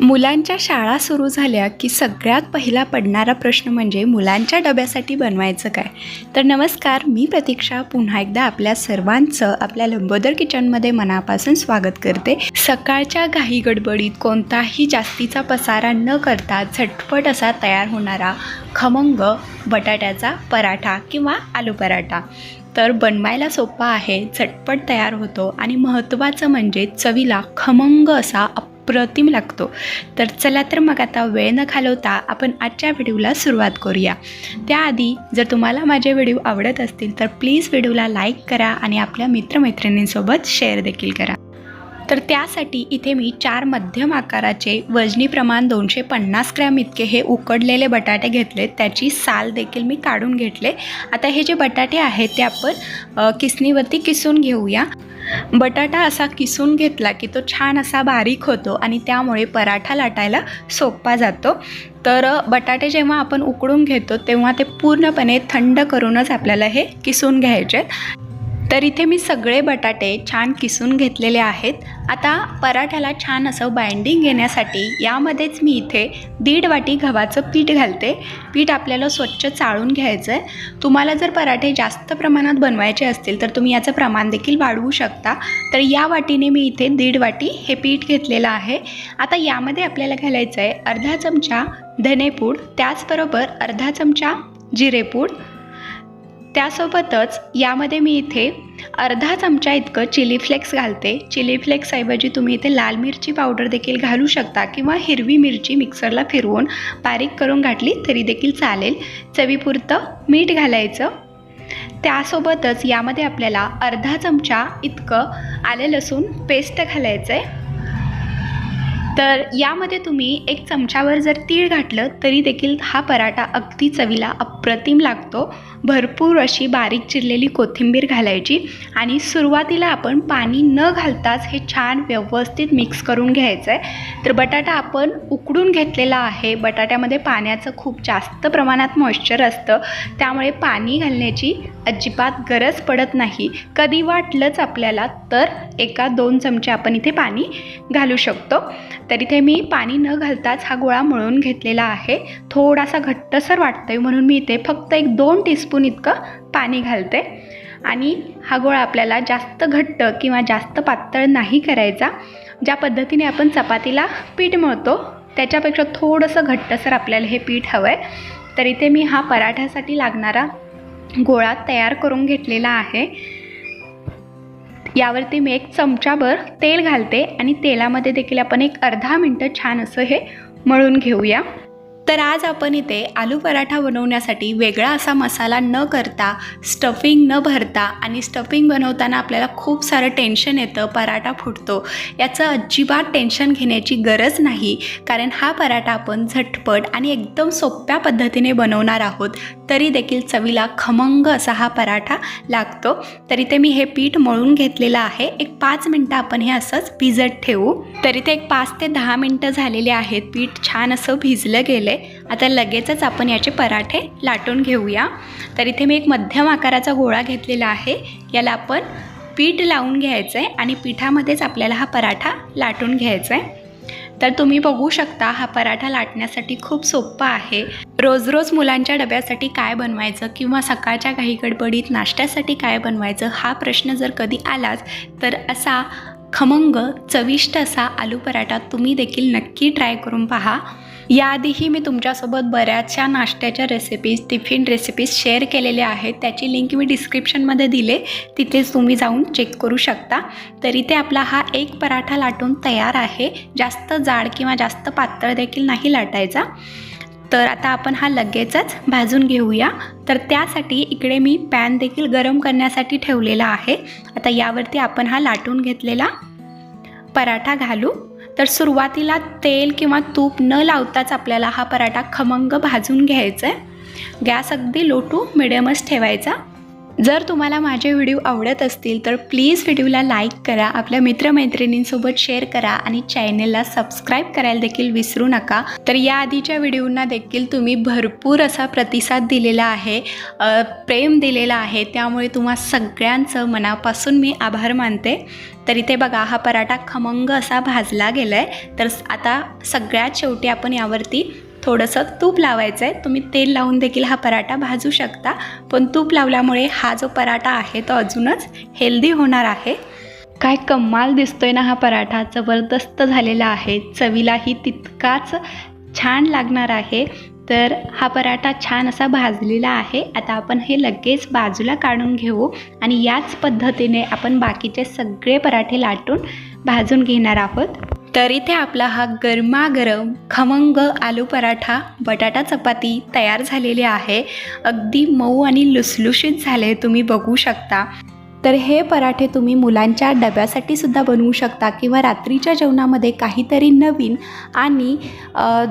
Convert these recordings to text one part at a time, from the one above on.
मुलांच्या शाळा सुरू झाल्या की सगळ्यात पहिला पडणारा प्रश्न म्हणजे मुलांच्या डब्यासाठी बनवायचं काय? तर नमस्कार मी प्रतीक्षा. पुन्हा एकदा आपल्या सर्वांचं आपल्या लंबोदर किचनमध्ये मनापासून स्वागत करते. सकाळच्या घाई गडबडीत कोणताही जास्तीचा पसारा न करता झटपट असा तयार होणारा खमंग बटाट्याचा पराठा किंवा आलू पराठा. तर बनवायला सोपा आहे झटपट तयार होतो आणि महत्त्वाचं म्हणजे चवीला खमंग असा अप्रतिम लागतो. तर चला तर मग आता वेळ न घालवता आपण आजच्या व्हिडिओला सुरुवात करूया. त्याआधी जर तुम्हाला माझे व्हिडिओ आवडत असतील तर प्लीज व्हिडिओला लाईक करा आणि आपल्या मित्रमैत्रिणींसोबत शेअर देखील करा. तर त्यासाठी इथे मी चार मध्यम आकाराचे वजनी प्रमाण दोनशे पन्नास ग्रॅम इतके हे उकडलेले बटाटे घेतले त्याची साल देखील मी काढून घेतले. आता हे जे बटाटे आहेत ते आपण किसणीवरती किसून घेऊया. बटाटा असा किसून घेतला की तो छान असा बारीक होतो आणि त्यामुळे पराठा लाटायला सोपा जातो तर बटाटे जेव्हा आपण उकडून घेतो तेव्हा ते पूर्णपणे थंड करूनच आपल्याला हे किसून घ्यायचे आहेत. तर इथे मी सगळे बटाटे छान किसून घेतलेले आहेत. आता पराठ्याला छान असं बाइंडिंग घेण्यासाठी यामध्येच मी इथे दीड वाटी गव्हाचं पीठ घालते. पीठ आपल्याला स्वच्छ चाळून घ्यायचं आहे तुम्हाला जर पराठे जास्त प्रमाणात बनवायचे असतील तर तुम्ही याचं प्रमाण देखील वाढवू शकता. तर या वाटीने मी इथे दीड वाटी हे पीठ घेतलेलं आहे. आता यामध्ये आपल्याला घालायचं आहे अर्धा चमचा धनेपूड त्याचबरोबर अर्धा चमचा जिरेपूड त्यासोबतच यामध्ये मी इथे अर्धा चमचा इतकं चिली फ्लेक्स घालते. चिली फ्लेक्सऐवजी तुम्ही इथे लाल मिरची पावडर देखील घालू शकता किंवा हिरवी मिरची मिक्सरला फिरवून बारीक करून घातली तरी देखील चालेल. चवीपुरतं मीठ घालायचं. त्यासोबतच यामध्ये आपल्याला अर्धा चमचा इतकं आले लसूण पेस्ट घालायचं आहे तर यामध्ये तुम्ही एक चमच्यावर जर तीळ घातलं तरी देखील हा पराठा अगदी चवीला अप्रतिम लागतो. भरपूर अशी बारीक चिरलेली कोथिंबीर घालायची आणि सुरुवातीला आपण पाणी न घालताच हे छान व्यवस्थित मिक्स करून घ्यायचं आहे तर बटाटा आपण उकडून घेतलेला आहे. बटाट्यामध्ये पाण्याचं खूप जास्त प्रमाणात मॉइश्चर असतं. त्यामुळे पाणी घालण्याची अजिबात गरज पडत नाही. कधी वाटलंच आपल्याला तर एका दोन चमचे आपण इथे पाणी घालू शकतो. तर इथे मी पाणी न घालताच हा गोळा मळून घेतलेला आहे. थोडासा घट्टसर वाटतोय म्हणून मी इथे फक्त एक दोन टीस्पून इतकं पाणी घालते. आणि हा गोळा आपल्याला जास्त घट्ट किंवा जास्त पातळ नाही करायचा. ज्या पद्धतीने आपण चपातीला पीठ मळतो त्याच्यापेक्षा थोडंसं घट्टसर आपल्याला हे पीठ हवं आहे तर इथे मी हा पराठ्यासाठी लागणारा गोळा तयार करून घेतलेला आहे. यावरती मी एक चमचाभर तेल घालते आणि तेलामध्ये देखील आपण एक अर्धा मिनटं छान असं हे मळून घेऊया. तर आज आपण इथे आलू पराठा बनवण्यासाठी वेगळा असा मसाला न करता स्टफिंग न भरता आणि स्टफिंग बनवताना आपल्याला खूप सारं टेन्शन येतं पराठा फुटतो. याचं अजिबात टेन्शन घेण्याची गरज नाही कारण हा पराठा आपण झटपट आणि एकदम सोप्या पद्धतीने बनवणार आहोत. तरी देखील चवीला खमंग असा हा पराठा लागतो. तर इथे मी हे पीठ मळून घेतलेलं आहे. एक पाच मिनटं आपण हे असंच भिजत ठेवू. तर इथे एक पाच ते दहा मिनटं झालेले आहेत. पीठ छान असं भिजलं गेलं आता लगेचच आपण याचे पराठे लाटून घेऊया. तर इथे मी एक मध्यम आकाराचा गोळा घेतलेला आहे. याला आपण पीठ लावून घ्यायचं आहे आणि पिठामध्येच आपल्याला हा पराठा लाटून घ्यायचा आहे तर तुम्ही बघू शकता हा पराठा लाटण्यासाठी खूप सोपा आहे. रोज रोज मुलांच्या डब्यासाठी काय बनवायचं किंवा सकाळच्या काही गडबडीत नाश्त्यासाठी काय बनवायचं हा प्रश्न जर कधी आलाच तर असा खमंग चविष्ट असा आलू पराठा तुम्ही देखील नक्की ट्राय करून पहा. याआधीही मी तुमच्यासोबत बऱ्याचशा नाश्त्याच्या रेसिपीज टिफिन रेसिपीज शेअर केलेल्या आहेत. त्याची लिंक मी डिस्क्रिप्शनमध्ये दिले. तिथेच तुम्ही जाऊन चेक करू शकता. तर इथे आपला हा एक पराठा लाटून तयार आहे. जास्त जाड किंवा जास्त पातळ देखील नाही लाटायचा. तर आता आपण हा लगेचच भाजून घेऊया. तर त्यासाठी इकडे मी पॅन देखील गरम करण्यासाठी ठेवलेला आहे. आता यावरती आपण हा लाटून घेतलेला पराठा घालू. तर सुरुवातीला तेल किंवा तूप न लावताच आपल्याला हा पराठा खमंग भाजून घ्यायचा आहे. गॅस अगदी लो टू मिडियमच ठेवायचा. जर तुम्हाला माझे व्हिडिओ आवडत असतील तर प्लीज व्हिडिओला लाईक करा आपल्या मित्रमैत्रिणींसोबत शेअर करा आणि चॅनेलला सबस्क्राईब करायला देखील विसरू नका. तर या आधीच्या व्हिडिओंना देखील तुम्ही भरपूर असा प्रतिसाद दिलेला आहे प्रेम दिलेला आहे. त्यामुळे तुम्हा सगळ्यांचं मनापासून मी आभार मानते. तर इथे बघा हा पराठा खमंग असा भाजला गेला आहे तर आता सगळ्यात शेवटी आपण यावरती थोडंसं तूप लावायचं आहे तुम्ही तेल लावून देखील हा पराठा भाजू शकता. पण तूप लावल्यामुळे हा जो पराठा आहे तो अजूनच हेल्दी होणार आहे. काय कमाल दिसतोय ना हा पराठा. जबरदस्त झालेला आहे. चवीलाही तितकाच छान लागणार आहे. तर हा पराठा छान असा भाजलेला आहे. आता आपण हे लगेच बाजूला काढून घेऊ आणि याच पद्धतीने आपण बाकीचे सगळे पराठे लाटून भाजून घेणार आहोत. तर इथे आपला हा गरमागरम खमंग आलू पराठा बटाटा चपाती तयार झालेली आहे. अगदी मऊ आणि लुसलुशीत झाले तुम्ही बघू शकता. तर हे पराठे तुम्ही मुलांच्या डब्यासाठी सुद्धा बनवू शकता किंवा रात्रीच्या जेवणामध्ये काहीतरी नवीन आणि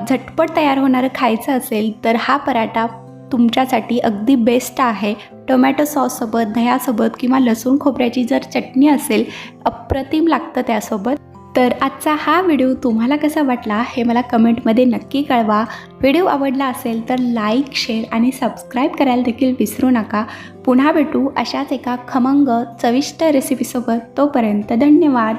झटपट तयार होणारं खायचं असेल तर हा पराठा तुमच्यासाठी अगदी बेस्ट आहे. टोमॅटो सॉससोबत दह्यासोबत किंवा लसूण खोबऱ्याची जर चटणी असेल अप्रतिम लागतं त्यासोबत. तर आजचा हा व्हिडिओ तुम्हाला कसा वाटला हे मला कमेंटमध्ये नक्की कळवा. व्हिडिओ आवडला असेल तर लाईक शेअर आणि सबस्क्राईब करायला देखील विसरू नका. पुन्हा भेटू अशाच एका खमंग चविष्ट रेसिपीसोबत तोपर्यंत धन्यवाद.